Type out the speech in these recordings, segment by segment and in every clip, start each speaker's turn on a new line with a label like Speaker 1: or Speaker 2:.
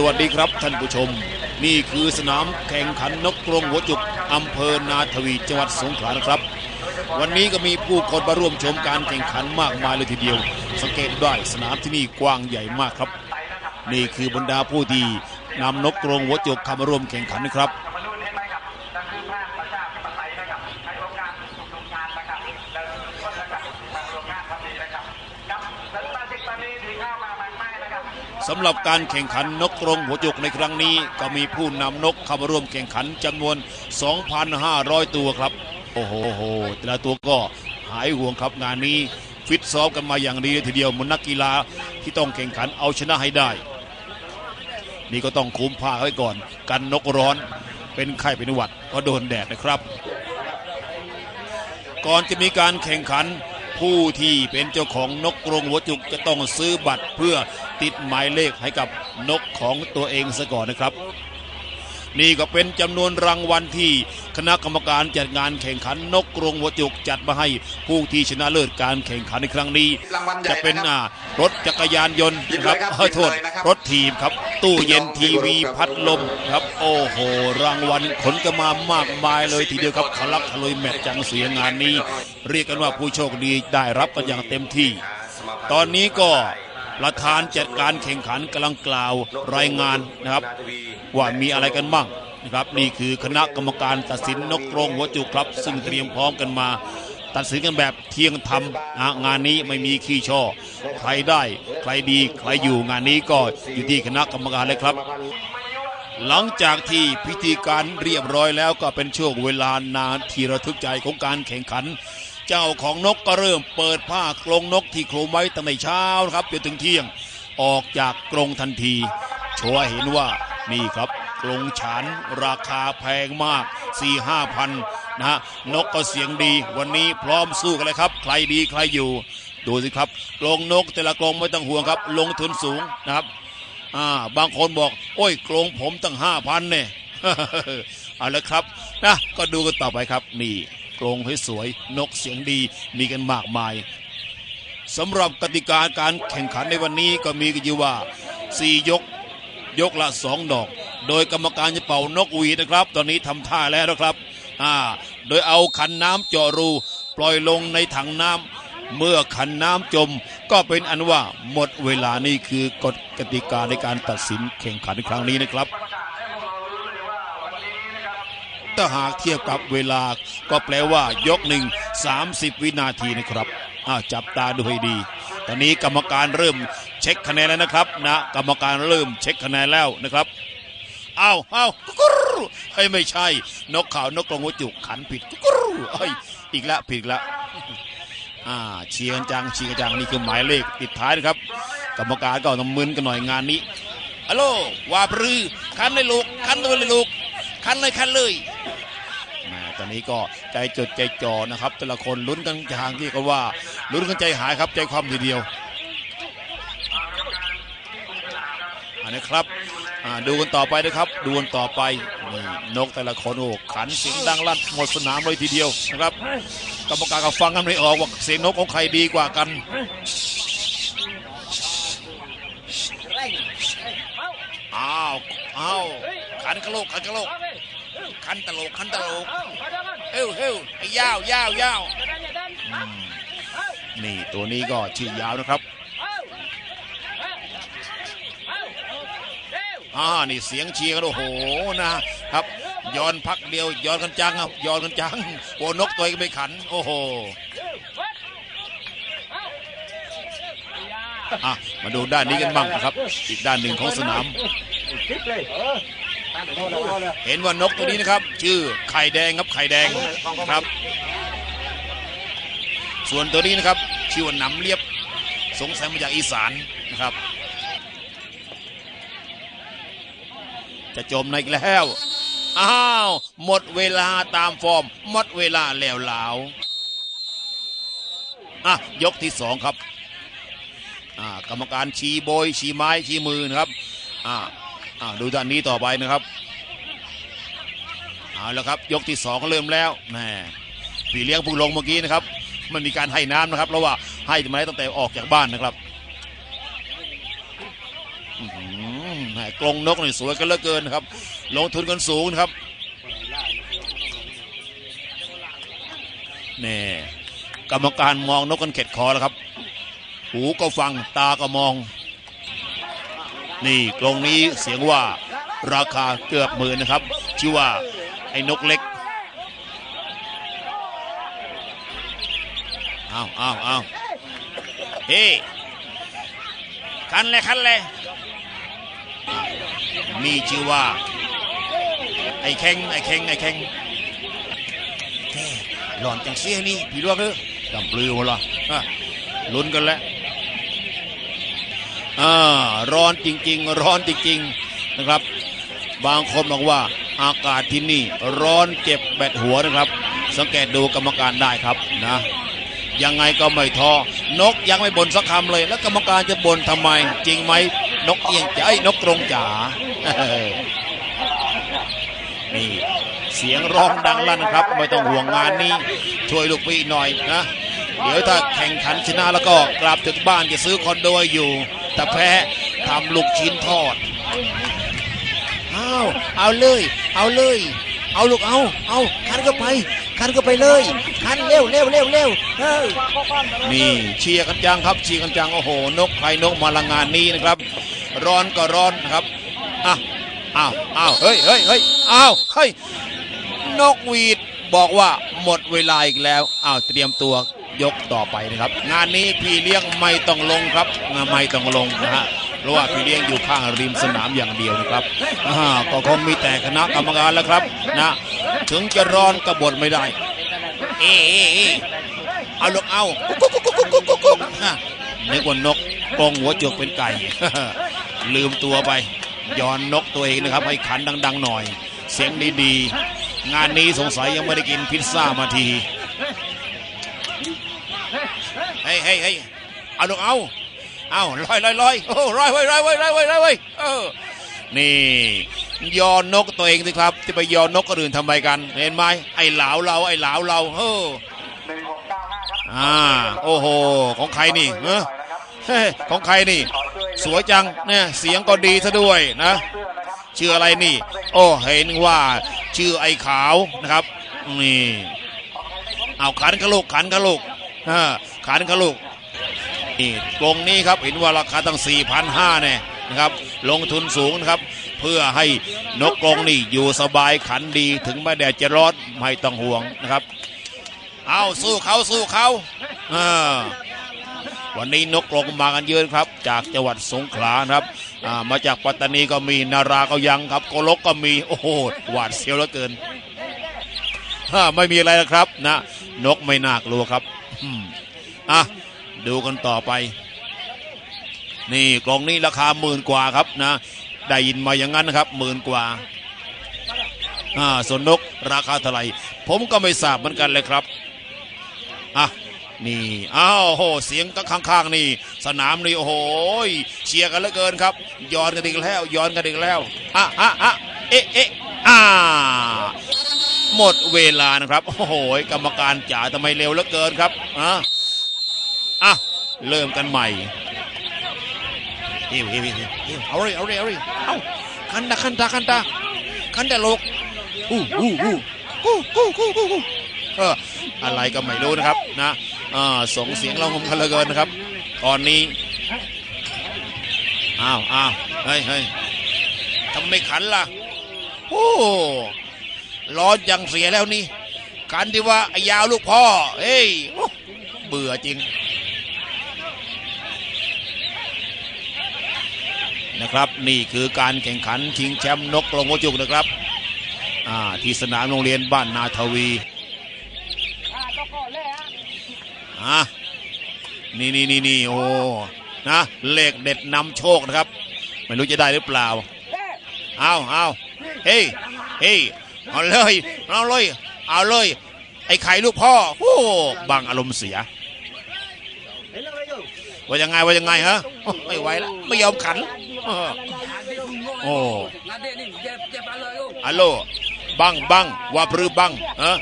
Speaker 1: สวัสดีครับท่านผู้ชม นี่คือสนามแข่งขันนกกรงหัวจุกอำเภอนาทวีจังหวัดสงขลานะครับ วันนี้ก็มีผู้คนมาร่วมชมการแข่งขันมากมายเลยทีเดียว สังเกตได้สนามที่นี่กว้างใหญ่มากครับ นี่คือบรรดาผู้ที่นำนกกรงหัวจุกเข้ามาร่วมแข่งขันนะครับ สำหรับการแข่งขันนกกรงหัวจุกในครั้งนี้ ก็มีผู้นำนกเข้ามาร่วมแข่งขันจำนวน 2,500 ตัวครับ โอ้โหแต่ละตัวก็หายห่วงครับงานนี้ฟิตซ้อมกันมาอย่างดีเลยทีเดียวมือนนักกีฬาที่ต้องแข่งขันเอาชนะให้ได้ นี่ก็ต้องคุมผ้าไว้ก่อน กันนกร้อนเป็นไข้เป็นหวัดก็โดนแดดนะครับ ก่อนจะมีการแข่งขัน ผู้ที่เป็นเจ้าของนกกรงหัวจุกจะต้องซื้อบัตรเพื่อติดหมายเลขให้กับนกของตัวเองซะก่อนนะครับ นี่ก็เป็นจำนวนรางวัลที่คณะกรรมการจัดงานแข่งขันนกกรงหัวจุกจัดมาให้ผู้ที่ชนะเลิศการแข่งขันในครั้งนี้
Speaker 2: รางวัลใหญ่
Speaker 1: จะเป็น
Speaker 2: นะครับ
Speaker 1: อ่ารถจักรยานยนต์
Speaker 2: หยิบ
Speaker 1: นะค
Speaker 2: เล
Speaker 1: รับ
Speaker 2: ยครับ
Speaker 1: ขอโทษ
Speaker 2: หยิบเลยนะครับ
Speaker 1: รถถีบครับ ตู้เย็น
Speaker 2: พี่
Speaker 1: ที
Speaker 2: น้อง
Speaker 1: วี
Speaker 2: ที่เคารพครับ
Speaker 1: พัดลมครับ โอ้โห รางวัลขนกันมามากมายเลยทีเดียวครับขลักขลุยแมตช์จังเสียงานนี้ เรียกกันว่าผู้โชคดีได้รับกันอย่างเต็มที่ ตอนนี้ก็ ประธานจัดการแข่งขันกำลังกล่าวรายงานนะครับ ว่ามีอะไรกันบ้างนะครับนี่คือคณะกรรมการตัดสินนกกรงหัวจุกครับ ซึ่งเตรียมพร้อมกันมา ตัดสินกันแบบเที่ยงธรรมนะงานนี้ไม่มีขี้ช่อ ใครได้ ใครดีใครอยู่งานนี้ก็อยู่ที่คณะกรรมการเลยครับ หลังจากที่พิธีการเรียบร้อยแล้วก็เป็นช่วงเวลานานที่ระทึกใจของการแข่งขัน เจ้าของนกก็เริ่มเปิดผ้ากรงนกที่โคลุมไว้ตั้งแต่เช้านะครับจนถึงเที่ยงออกจากกรงทันทีโชว์เห็นว่านี่ครับกรงฉันราคาแพงมาก 4 5พันนะฮะนกก็เสียงดี วันนี้พร้อมสู้กันเลยครับ ใครดีใครอยู่ดูสิครับกรงนกแต่ละกรงไม่ต้องห่วงครับ ลงทุนสูงนะครับอ่าบางคนบอก โอ้ยกรงผมตั้งห้าพันเนี่ยเอาละครับนะก็ดูกันต่อไปครับนี่ กรงสวยๆนกเสียงดีมีกันมากมายสำหรับกติกาการแข่งขันในวันนี้ก็มีกันอยู่ว่า 4 ยก ยกละ 2 ดอก โดยกรรมการจะเป่านกหวีดนะครับ ตอนนี้ทำท่าแล้วนะครับอ่าโดยเอาขันน้ำเจาะรู ปล่อยลงในถังน้ำเมื่อขันน้ำจม ก็เป็นอันว่าหมดเวลานี่คือกฎกติกาในการตัดสินแข่งขันในครั้งนี้นะครับ ถ้าหากเทียบกับเวลา ก็แปลว่ายกหนึ่ง30 วินาทีนะครับอ่าจับตาดูให้ดี ตอนนี้กรรมการเริ่มเช็คคะแนนแล้วนะครับนะกรรมการเริ่มเช็คคะแนนแล้วนะครับอ้าวอ้าวกุ๊รู้ไอ้ไม่ใช่ นกขาวนกกรงหัวจุกขันผิดกุ๊กกรูเฮ้อีกแล้วผิดล้วอ่าเชียร์กันจังเชียร์กันจังนี่คือหมายเลขติดท้ายนะครับ กรรมการก็ต้องมึนกันหน่อยงานนี้ฮัลโหลว่าปรือคันเลยลูกคันเลยลูกคันเลยคันเลย นี้ก็ใจจดใจจ่อนะครับ แต่ละคนลุ้นกันทางที่ก็ว่าลุ้นกันใจหายครับใจความทีเดียวอันนี้ครับดูกันต่อไปนะครับดูกันต่อไปนี่นกแต่ละคนโอ้ขันเสียงดังลั่นหมดสนามเลยทีเดียวนะครับกรรมการก็ฟังกันไม่ออกว่าเสียงนกของใครดีกว่ากันอ้าวอ้าวขันกระโหลกขันกระโหลกคันตะลกคันตะลก ฮ้วเฮ้วยาวยาวยาวนี่ตัวนี้ก็ชื่อยาวนะครับอ่านี่เสียงเชียร์กันโอ้โหนะครับย้อนพักเดียวย้อนกันจังครับย้อนกันจังโวนกตัวเองไม่ขัน โอ้โหอะมาดูด้านนี้กันบ้างนะครับ อีกด้านหนึ่งของสนาม เห็นว่านกตัวนี้นะครับ ชื่อไข่แดงครับไข่แดงครับ ส่วนตัวนี้นะครับ ชื่อว่าหนำเรียบสงสัยมาจากอีสานนะครับ จะจมในอีกแล้วอ้าวหมดเวลาตามฟอร์ม หมดเวลาแล้วหลาวอะยกที่สองครับอ่ากรรมการชี้โบยชี้ไม้ชี้มือนะครับอ่า อ่าดูด้านนี้ต่อไปนะครับเอาแล้วครับยกที่สองก็เริ่มแล้วแหม่พี่เลี้ยงผู้ลงเมื่อกี้นะครับ มันมีการให้น้ำนะครับเพราะว่าให้มาได้ตั้งแต่ออกจากบ้านนะครับแหม่กรงนกนี่สวยกันเหลือเกินนะครับ ลงทุนกันสูงนะครับนี่กรรมการมองนกกันเข็ดคอแล้วครับ หูก็ฟังตาก็มอง นี่กรงนี้เสียงว่าราคาเกือบหมื่นนะครับ ชื่อว่าไอ้นกเล็กเอาวอ้าวอ้าเฮ้คันเลยคันเลยอะนี่ชื่อว่า ไอ้แข้งไอ้แข้งไอ้แข้งแค่หลอนจังเสียนี่พี่รู้คือดำปลือหมดละอะลุ้นกันแล้ว อ่าร้อนจริง ๆ ร้อนจริงๆนะครับ บางคนบอกว่าอากาศที่นี่ร้อนเจ็บแบดหัวนะครับ สังเกตดูกรรมการได้ครับนะยังไงก็ไม่ท้อนกยังไม่บ่นสักคำเลย แล้วกรรมการจะบ่นทำไม จริงไหมนกเอียงจ๋าไอ้นกตรงจ๋านี่เสียงร้องดังลั่นครับ ไม่ต้องห่วงงานนี้ ช่วยลูกพี่หน่อยนะ เดี๋ยวถ้าแข่งขันชนะแล้วก็กลับถึงบ้านจะซื้อคอนโดอยู่ ต่แพ้ทำลูกชิ้นทอดเอาเอาเลย เอาเลย เอาลูกเอา เอาคันก็ไป คันก็ไปเลย คันเร็วเร็วเร็วเร็วเออนี่เชียร์กันจังครับเชียร์กันจังโอ้โห นกใครนกมาละงานนี้นะครับ ร้อนก็ร้อนนะครับอะอ้าวอ้าวเฮ้ยเฮ้ยเฮ้ยอ้าวเฮ้ยนกหวีดบอกว่าหมดเวลาอีกแล้วอ้าวเตรียมตัว ยกต่อไปนะครับ งานนี้พี่เลี้ยงไม่ต้องลงครับไม่ต้องลงนะฮะเพราะว่าพี่เลี้ยงอยู่ข้างริมสนามอย่างเดียวนะครับก็คงมีแต่คณะกรรมการแล้วครับนะถึงจะร้อนก็บ่นไม่ได้ เอเอเอาลูกเอากุ๊กกุ๊กกุ๊กกุ๊กกุ๊กกุ๊กฮะนึกว่านกกรงหัวจกเป็นไก่ ลืมตัวไปย้อนนกตัวเองนะครับ ให้ขันดัง ๆ หน่อย เสียงดีๆ งานนี้สงสัยยังไม่ได้กินพิซซ่ามาที เฮ้ยเฮ้ยเฮ้ยเอาลูกเอาเอาลอยลอยลอยโอ้ลอยไว้ลอยไว้ลอยไว้ลอยไว้เออนี่ยอนกตัวเองสิครับที่ไปยอนกคนอื่นทำไมกันเห็นไหมไอ้เหลาเราไอ้เหลาเราเฮ้ออ่าโอ้โหของใครนี่เออของใครนี่ สวยจังเนี่ยเสียงก็ดีซะด้วยนะชื่ออะไรนี่ โอ้เห็นว่าชื่อไอ้ขาวนะครับนี่เอาขันกระโลกขันกระโลกอ่า ขันกระลูกนี่กรงนี้ครับเห็นว่าราคาตั้ง 4,500เนี่ยนะครับ ลงทุนสูงนะครับ เพื่อให้นกกรงนี่อยู่สบายขันดีถึงแม้แดดจะร้อนไม่ต้องห่วงนะครับ เอาสู้เขาสู้เขาวันนี้นกกรงมากันเยอะครับ จากจังหวัดสงขลาครับมาจากปัตตานีก็มีนาราก็ยังครับโกลกก็มีโอ้โหหวาดเสียวเหลือเกินไม่มีอะไรแล้วครับนะ นกไม่น่ากลัวครับ อะดูกันต่อไป นี่กล่องนี้ราคาหมื่นกว่าครับนะ ได้ยินมาอย่างนั้นนะครับหมื่นกว่าอ่าส่วนนกราคาเท่าไหร่ผมก็ไม่ทราบเหมือนกันเลยครับอะนี่อ้าวโหเสียงก็ข้าง ๆ นี่ สนามนี่โอ้โหยเชียร์กันเหลือเกินครับย้อนกันอีกแล้วย้อนกันอีกแล้วอะอะอะเอ๊ะเอ๊ะอ่าหมดเวลานะครับ โอ้โหยกรรมการจ๋าทำไมเร็วเหลือเกินครับอะ เริ่มกันใหม่เฮ้ยเฮ้ยเฮ้ยเฮ้ยเอาเลยเอาเลยเอาเลยเอาคันตาคันตาคันตาคันตาโลกอู้อู้อู้กู้กู้กู้กู้กู้เอออะไรก็ไม่รู้นะครับนะอ่าส่งเสียงร้องงมกันเหลือเกินนะครับตอนนี้อ้าวอ้าวเฮ้ยเฮ้ยทำไมขันล่ะโอ้ร้อนยังเสียแล้วนี่ขันที่ว่าไอ้ยาวลูกพ่อเฮ้ยเบื่อจริง นะครับ นี่คือการแข่งขันชิงแชมป์นกกรงหัวจุกนะครับที่สนามโรงเรียนบ้านนาทวีอะนี่นี่นี่นี่โอ้นะเลขเด็ดนำโชคนะครับ ไม่รู้จะได้หรือเปล่าเอาเอาเฮ้ยเฮ้ยเอาเลยเอาเลยเอาเลย ไอ้ไข่ลูกพ่อโอ้บังอารมณ์เสียว่ายังไงว่ายังไงฮะไม่ไหวแล้วไม่ยอมขัน เออโอ้ฮัลโหลบังบังว่าพรือบังฮะ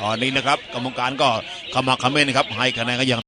Speaker 1: ตอนนี้นะครับ กรรมการก็ขมักเขม้นนะครับ ให้คะแนนก็ยัง